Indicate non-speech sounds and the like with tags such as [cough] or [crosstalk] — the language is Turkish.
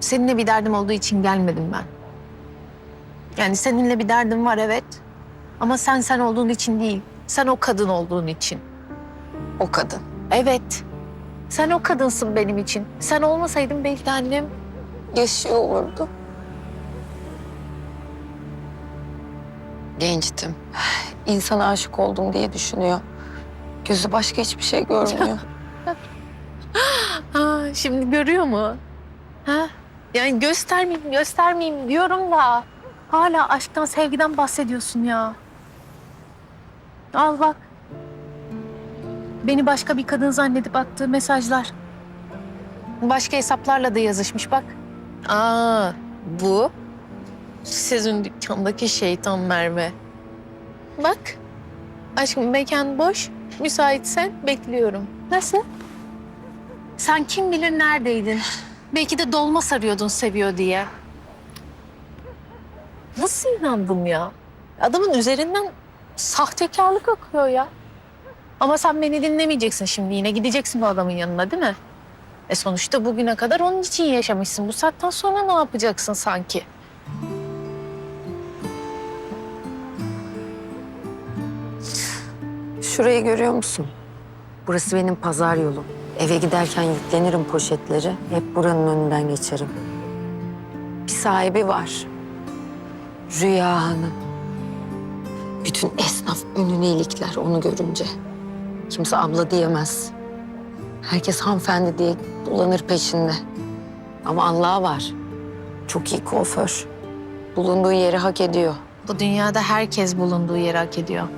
Seninle bir derdim olduğu için gelmedim ben. Yani seninle bir derdim var evet. Ama sen sen olduğun için değil. Sen o kadın olduğun için. O kadın. Evet. Sen o kadınsın benim için. Sen olmasaydın belki de annem Yaşıyor olurdu. Gençtim. İnsana aşık oldum diye düşünüyor. Gözü başka hiçbir şey görmüyor. [laughs] Ha, şimdi görüyor mu? Ha? Yani göstermeyeyim, göstermeyeyim diyorum da hala aşktan, sevgiden bahsediyorsun ya. Al bak. Beni başka bir kadın zannedip attığı mesajlar. Başka hesaplarla da yazışmış bak. Aa, bu sizin dükkandaki şeytan Merve. Bak, aşkım mekan boş. Müsaitsen bekliyorum. Nasıl? Sen kim bilir neredeydin? Belki de dolma sarıyordun seviyor diye. Nasıl inandım ya? Adamın üzerinden sahtekarlık akıyor ya. Ama sen beni dinlemeyeceksin şimdi yine. Gideceksin bu adamın yanına değil mi? E sonuçta bugüne kadar onun için yaşamışsın. Bu saatten sonra ne yapacaksın sanki? Şurayı görüyor musun? Burası benim pazar yolum. Eve giderken yüklenirim poşetleri. Hep buranın önünden geçerim. Bir sahibi var. Rüya Hanım. Bütün esnaf önüne ilikler onu görünce. Kimse abla diyemez. Herkes hanımefendi diye dolanır peşinde. Ama Allah var. Çok iyi kuaför. Bulunduğu yeri hak ediyor. Bu dünyada herkes bulunduğu yeri hak ediyor.